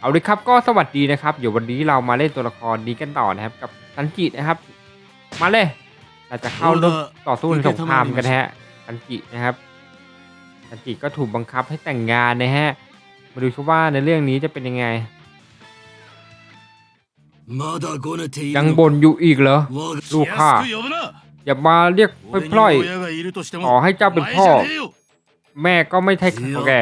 เอาเลยครับก็สวัสดีนะครับเดี๋ยววันนี้เรามาเล่นตัวละครนี้กันต่อนะครับ กับสันจินะครับ มาเลยเราจะเข้าร่วมต่อสู้ในสงครามกันฮะสันจินะครับสันจิก็ถูกบังคับให้แต่งงานนะฮะมาดูซิว่าในเรื่องนี้จะเป็นยังไงยังบ่นอยู่อีกเหรอลูกข้าอย่ามาเรียกพล่อยขอให้เจ้าเป็นพ่อ แม่ก็ไม่ใช่ขอแก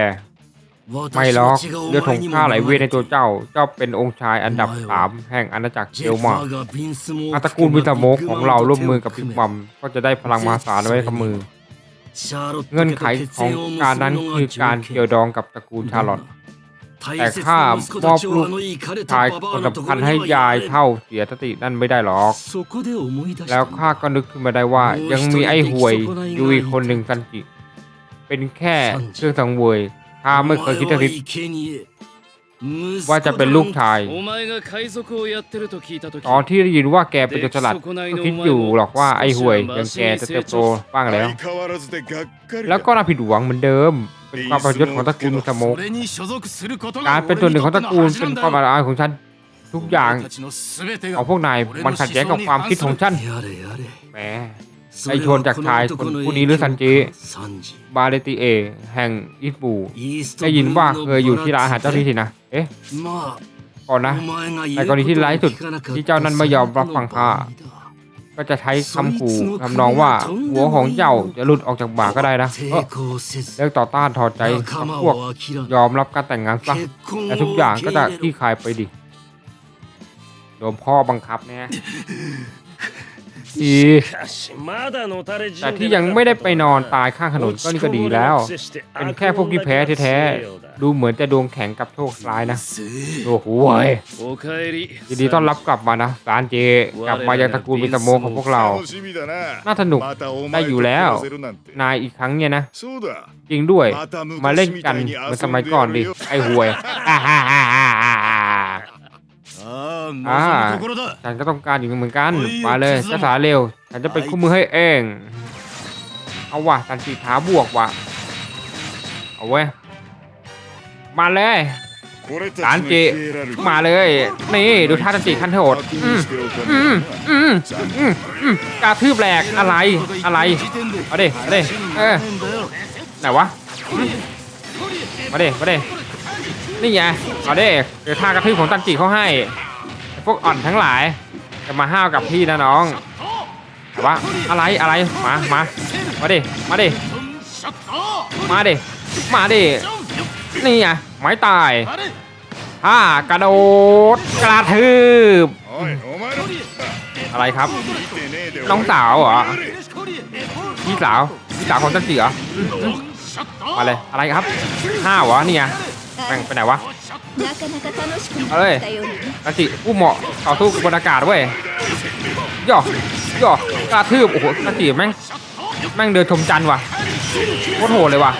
ไม่หรอกเลือดของข้าไหลเวียนในตัวเจ้า เจ้าเป็นองค์ชายอันดับสามแห่งอาณาจักรเดลมาอาตรกูลวิตาโมกของเราร่วมมือกับพิกมัมก็จะได้พลังมหาสาลไว้กับมือ เงื่อนไขของการนั้นคือการเกี่ยวดองกับตระกูลชาลอตแต่ข้ามอบลูกชายคนสำคัญให้ยายเท่าเสียสตินั่นไม่ได้หรอก แล้วข้าก็นึกขึ้นมาได้ว่า ยังมีไอ้ห่วยอยู่อีกคนหนึ่งกันจิเป็นแค่เครื่องสังเวย ข้าไม่เคยคิดทิว่าจะเป็นลูกชาย ตอนที่ได้ยินว่าแกเป็นโจรสลัดก็คิดอยู่หรอกว่าไอ้ห่วยยังแกจะเติบโตบ้างแล้ว แล้วก็น่าผิดหวังเหมือนเดิม เป็นความประยศของตระกูลสมกการเป็นตัวหนึ่งของตระกูลเป็นความอะไรของฉัน ทุกอย่างของพวกนายมันขัดแย้งกับความคิดของฉันแหม ไอ้ชนจากชายคนผู้นี้หรือซันจิบาเลติเอ แห่งอิสบูได้ยินว่าเคยอยู่ที่ร้านอาหารเจ้าที่สินะ เอ๊ะまあก่อนนะแต่กรณีที่ร้ายสุดที่ที่เจ้าเจ้านั้นั้นนไม่ไม่ยยออมมรัรับบฟัฟังงข้าข้าก็จะใช้คำขู่ทำนองว่า หัวของเจ้าจะหลุดออกจากบ่าก็ได้นะเอ้อเลิกต่อต้านถอดใจกับพวกยอมรับการแต่งงานซะแต่ทุกอย่างก็จะคลี่คลายไปดิโดนพ่อบังคับแน่ ดีแต่ที่ยังไม่ได้ไปนอนตายข้างถนนก็นี่ก็ดีแล้ว เป็นแค่พวกที่แพ้แท้ๆ ดูเหมือนจะดวงแข็งกับโชคร้ายนะ โอ้โหยินดีต้อนรับกลับมานะซานเจ กลับมายังตระกูลมิตโมของพวกเรา น่าสนุก ได้อยู่แล้ว นายอีกครั้งเนี่ยนะ จริงด้วย มาเล่นกันเหมือนสมัยก่อนดิ ไอ้หวยอ่าฮ่าฮ่า อ่าฉันก็ต้องการอยู่เหมือนกันมาเลยกระสาเร็วฉันจะเป็นคู่มือให้เองเอาว่ะสันสีท้าบวกว่ะเอาเว้ยมาเลยสานจีมาเลย นี่ดูท่าทันจีขั้นโหดกาทืบแหลกอะไรอะไรเอาเด้เอาเด้เออไหนวะมาเด้มาเด้นี่ไงเอาเด้เดี๋ยวท่ากระทืบของตันจีเขาให้ พวกอ่อนทั้งหลาย จะมาห้าวกับพี่นะน้องแต่ว่าอะไรอะไรมามามาดิมาดิมาดิมาดินี่ไงไม้ตายฮ่ากระโดดกระทืบอะไรครับ น้องสาวเหรอพี่สาวพี่สาวคนงจันจีเหรอะไรอะไรครับห้าวเหรอนี่ไงแม่งไปไหนวะ なかなか楽しくなเอ้ย ってきたようね จันจิผู้เหมาะต่อสู้กับบนอากาศเว้ยย่อย่อกระทืบ โอ้โหจันจิแม่ง แม่งเดินชมจันทร์ว่ะโคตรโหดเลยว่ะ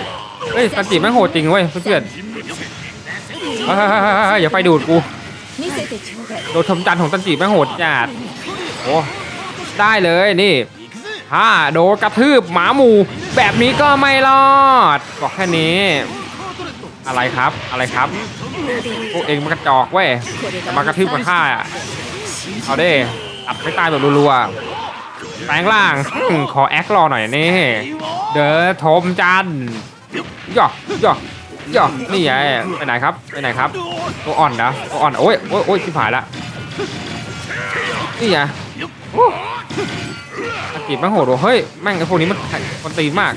เฮ้ยจันจิแม่งโหดจริงเว้ยเพื่อนๆเฮ้ยเฮ้ยเฮ้ยเฮ้ยอย่าไฟดูดกู 見せてちょうだい โดนชมจันทร์ของจันจิแม่งโหดจัดโอ้ได้เลยนี่ถ้าโดนกระทืบหมาหมู แบบนี้ก็ไม่รอด บอกแค่นี้ อะไรครับอะไรครับพวกเองมันกระจอกเว้ยมากระทืบกับข้าอะเอาเด้อัดไม่ตายแบบรัวๆแปลงร่างขอแอครอหน่อยนี่เดอทมจันย่อย่อย่อนี่ไงไปไหนครับไปไหนครับตัวอ่อนนะตัวอ่อนโอ้ยโอ้ยโอ้ยชิบหายละนี่ไงอากิบแม่งโหดว่ะเฮ้ยแม่งไอ้พวกนี้มันคนตีนมาก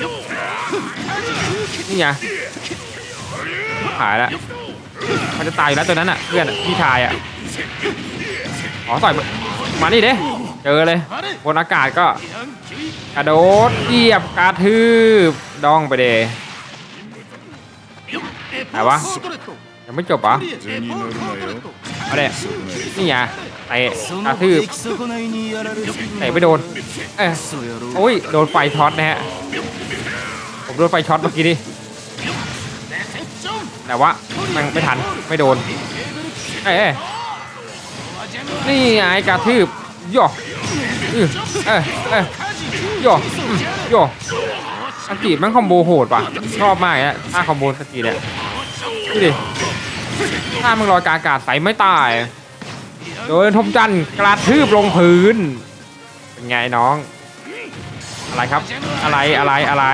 นี่ไงายแล้วมันจะตายอยู่แล้วตัวนั้นอะเพื่อนพี่ชายอะอ๋อต่อยมานี่เด้เจอเลยบนอากาศก็กระโดดเกียบกระทืบดองไปเดไหนวะยังไม่จบปะอะไรนี่อะเตะกระทืบเตะไปโดนเโอ้ยโดนไฟช็อตนะฮะผมโดนไฟช็อตเมื่อกี้ดิ แต่ว่ามันไม่ทันไม่โดน เอ้ยเอ้ยนี่ไงกระทืบย่อื้อเอ้ยเอ้ยย่อย่อสกีแม่งคอมโบโหดว่ะชอบมากอะถ้าคอมโบสกีเนี่ยดูดิถ้ามึงลอยกาอากาศใส่ไม่ตาย โดยทมจันต์กระทืบลงพื้น เป็นไงน้อง อะไรครับ อะไรอะไรอะไร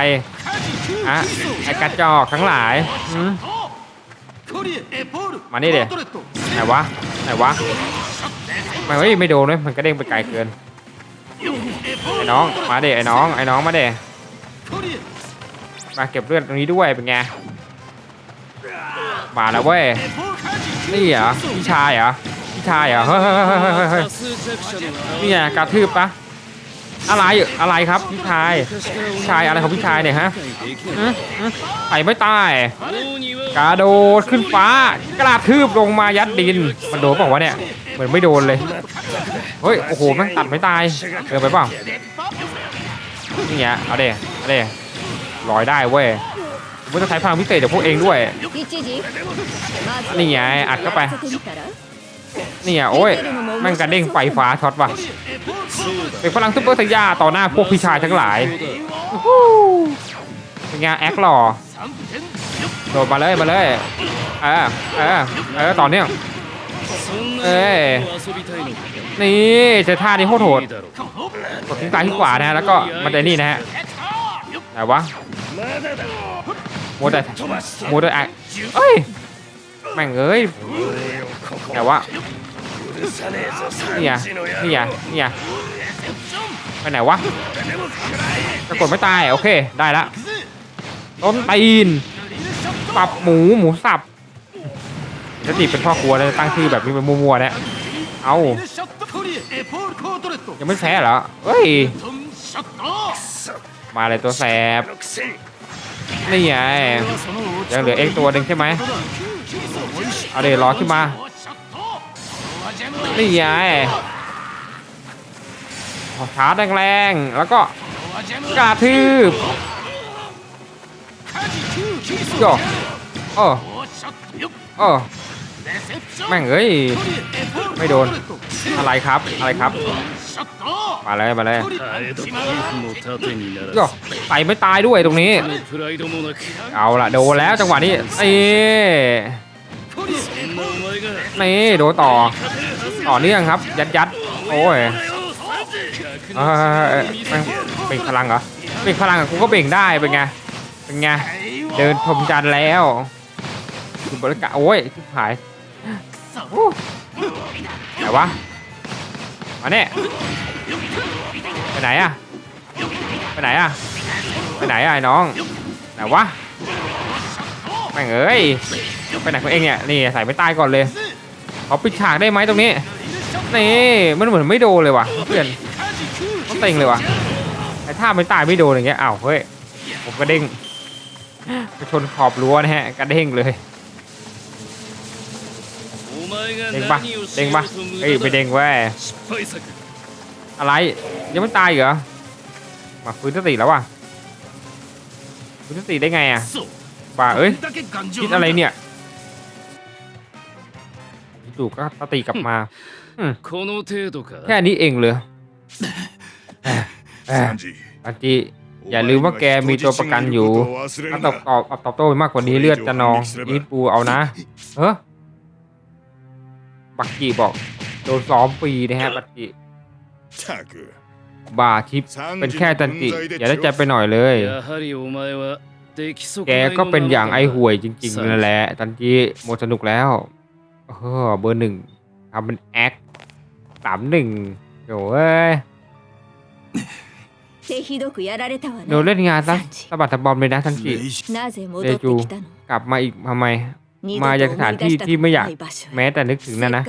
อะไอกระจอกทั้งหลายมมานี่เดี๋ยวไหนวะไหนวะมันฮ้ยไม่โดนเลยมันกระเด้งไปไกลเกินไอ้น้องมาเดี๋ยไอ้น้องไอ้น้องมาเดี๋ยมาเก็บเลือดตรงนี้ด้วยเป็นไงมาแล้วเว้ยนี่เหรอพี่ชายเหรอพี่ชายเหรอเฮ้ยเฮ้ยเฮ้ยเฮ้ยเฮ้ยนี่ไงการทืบปะ อะไรอะไรครับพี่ชายชายอะไรของพี่ชายเนี่ยฮะไต่ไม่ตายกระโดดขึ้นฟ้ากระทืบลงมายัดดิน มันโดนเปล่าวะเนี่ยเหมือนไม่โดนเลยเฮ้ยโอ้โหม่งตัดไม่ตายเกินไปเปล่านี่ฮะเอาเดะเอาเดะลอยได้เว้ยผมจะใช้พลังพิเศษจากพวกเองด้วยนี่ไงอัดเข้าไป เนี่ยโอ้ยแม่งกระเด้งไฟฟ้าช็อตว่ะเป็นพลังซุปเปอร์สย่าต่อหน้าพวกพี่ชายทั้งหลายเป็นไงแอคหล่อโดดมาเลยมาเลยเออเออเออต่อเนี่อเอ้ยนี่จะท่านี้โคตรโหดกดทิ้งตายที่ขวานะแล้วก็มาแต่นี่นะฮะไหนวะโมเดลโมเดลไอเอ้ย ม่งเอ้ยไหนวะนี่ไงนี่ไงนี่ไงไปไหนวะจะกดไม่ตายโอเคได้ละต้นตีนปรับหมูหมูสับจะติเป็นพ่อครัวเลยตั้งชื่อแบบนี้เป็นมัวๆเนี่ยเอายังไม่แพ้เหรอเฮ้ยมาเลยตัวแสบนี่ไงยังเหลือเอ็กตัวหนึ่งใช่ไหม เอาเดี๋ยวรอขึ้นมานี่ไงชาร์แรงๆแล้วก็กระทืบโยโอ้โอ้แม่งเอ้ยไม่โดนอะไรครับอะไรครับมาเลยมาเลยก็ไปไม่ตายด้วยตรงนี้ เอาละโดนแล้วจังหวะนี้เอ้ นี่โดนต่อ ต่อเนื่องครับ ยัดยัดโอ้ยเอ้ยแม่งเบ่งพลังเหรอเบ่งพลังอะกูก็เบ่งได้เป็นไงเป็นไงเดินชมจันทร์แล้วคือบริการโอ้ยหายอ้ไหนวะมาเนี่ยไปไหนอะไปไหนอะไปไหนอะไอ้น้องไหนวะแม่งเอ้ย ไปไหนของเองเนี่ยนี่ใส่ไม่ตายก่อนเลยเขาปิดฉากได้ไหมตรงนี้นี่มันเหมือนไม่โดนเลยว่ะเพื่อนต้องเต็งเลยว่ะไอ้ท่าไม่ตายไม่โดนอย่างเงี้ยอ้าวเฮ้ยผมกระเด้งไปชนขอบรั้วนะฮะกระเด้งเลยเด้งปะเด้งปะเอ้ยไปเด้งแว่อะไรยังไม่ตายเหรอมาฟื้นสติแล้วว่ะฟื้นสติได้ไงอะป่าเอ้ยคิดอะไรเนี่ย จู่ก็สติกลับมาแค่นี้เองเลยอันจิอย่าลืมว่าแกมีตัวประกันอยู่ถ้าตอบตอบตอบโต้มากกว่านี้เลือดจะนองนี่ปูเอานะเฮ้อบักกี้บอกโดนซ้อมฟรีนะฮะบักกีบาทิปเป็นแค่ตันจิอย่าได้ใจไปหน่อยเลยแกก็เป็นอย่างไอห่วยจริงๆนั่นแหละตันจิหมดสนุกแล้ว โอ้เบอร์หนึ่งทำเป็นแอคสามหนึ่งโอ้ยโดนเล่นงานซะสะบัดสะบอมเลยนะทันทีเดจูกลับมาอีกทำไม มาจากสถานที่ที่ไม่อยากแม้แต่นึกถึงนั่นนะ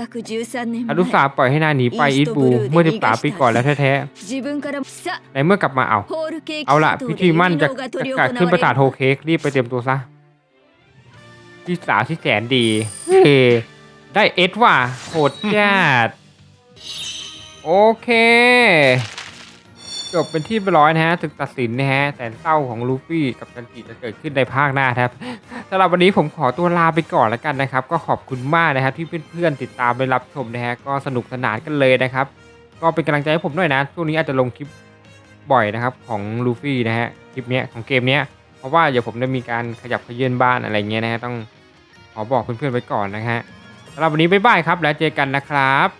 อนุสาปล่อยให้นาหนีไปอีทบูเมื่อ13ปีก่อนแล้วแท้ๆในเมื่อกลับมาเอา เอาละพิธีมั่นจะจัดขึ้นประสาทโฮเคกรีบไปเตรียมตัวซะที่สาวที่แสนดีเฮ ได้เอสว่ะโหดจัดโอเค จบเป็นที่เรียบร้อยนะฮะศึกตัดสินนะฮะแสนเศร้าของลูฟี่กับจันจิจะเกิดขึ้นในภาคหน้าครับสำหรับวันนี้ผมขอตัวลาไปก่อนแล้วกันนะครับ ก็ขอบคุณมากนะครับที่เพื่อนๆติดตามไปรับชมนะฮะก็สนุกสนานกันเลยนะครับ ก็เป็นกำลังใจให้ผมหน่อยนะช่วงนี้อาจจะลงคลิปบ่อยนะครับของลูฟี่นะฮะคลิปเนี้ยของเกมเนี้ยเพราะว่าเดี๋ยวผมจะมีการขยับขยื่นบ้านอะไรเงี้ยนะฮะต้องขอบอกเพื่อนๆไว้ก่อนนะฮะ สำหรับวันนี้บ๊ายบายครับ แล้วเจอกันนะครับ